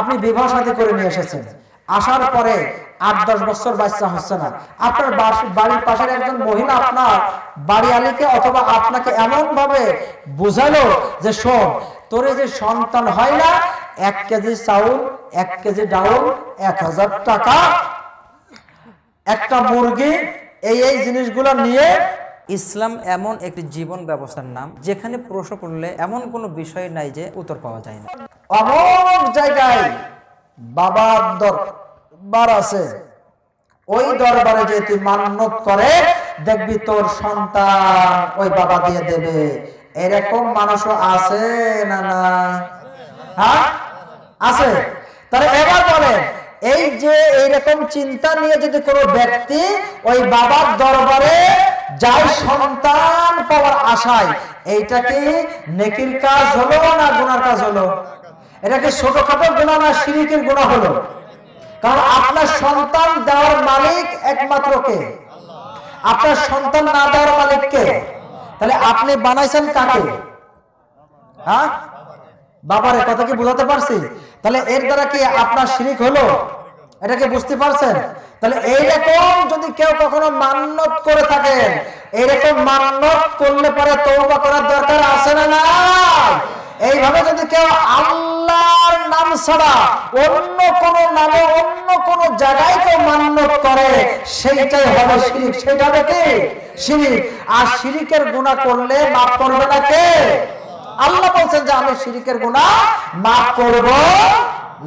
আপনি বিবাহ সাথী করে নিয়ে এসেছেন। আসার পরে আট দশ বছর বাচ্চা হচ্ছে না। আপনার বাড়ির পাশের একজন মহিলা আপনার বাড়ি আলীকে অথবা আপনাকে এমন ভাবে বুঝালো যে শোন, তোরে যে সন্তান হয় না, এক কেজি চাউল, এক কেজি ডাউল, এক হাজার টাকা, একটা মুরগি, এই এই জিনিসগুলো নিয়ে ইসলাম এমন একটি জীবন ব্যবস্থার নাম, যেখানে প্রশ্ন করলে এমন কোনো বিষয় নাই যে উত্তর পাওয়া যায় না। অমুক জায়গায় বাবার দরবার আছে। ওই দরবারে যে তুই মান্যত করে, দেখবি তোর সন্তান ওই বাবা দিয়ে দেবে। এরকম মানুষও আছে না না হ্যাঁ? আছে। তাহলে এবার বলেন, এই যে এইরকম চিন্তা নিয়ে যদি কোনো ব্যক্তি ওই বাবার দরবারে যায় সন্তান পাওয়ার আশায়, এইটা কি নেকির কাজ হলো না গুনার কাজ হলো? এটা কি ছোটখাটো গুণা না, শিরিকের গুণা হলো। কারণ আপনার সন্তান দেওয়ার মালিক একমাত্র কে? আপনার সন্তান না দেওয়ার মালিক কে? তাহলে আপনি বানাইছেন কাকে? হ্যাঁ? বাবারে, কথা কি বোঝাতে পারছি? তাহলে এর দ্বারা কি আপনার শিরিক হলো? এটা কি বুঝতে পারছেন? তাহলে এইরকম যদি কেউ কখনো মান্যত করে থাকেন, এইরকম মান্যত করলে পরে তৌবা করার দরকার আছে না না এইভাবে যদি কেউ আল্লাহর নাম ছাড়া অন্য কোন নামে অন্য কোন জায়গায় কেউ মান্যত করে, সেইটাই হবে শিরিক। সেটা দেখে শিরিক। আর শিরিকের গুণা করলে মাফ করবে না কে? আল্লাহ বলছেন যে আমি শিরিকের গুণা মাফ করব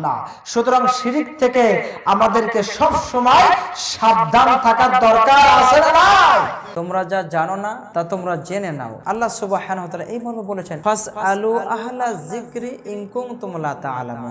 না। সুতরাং শিরিক থেকে আমাদেরকে সব সময় সাবধান থাকার দরকার আছে না তোমরা যা জানো না, তা তোমরা জেনে নাও। আল্লাহ তাআলা এই মর্মে বলেছেন ফাস আলু আহলা যিকরি ইন কুনতুম লা তাআলামুন।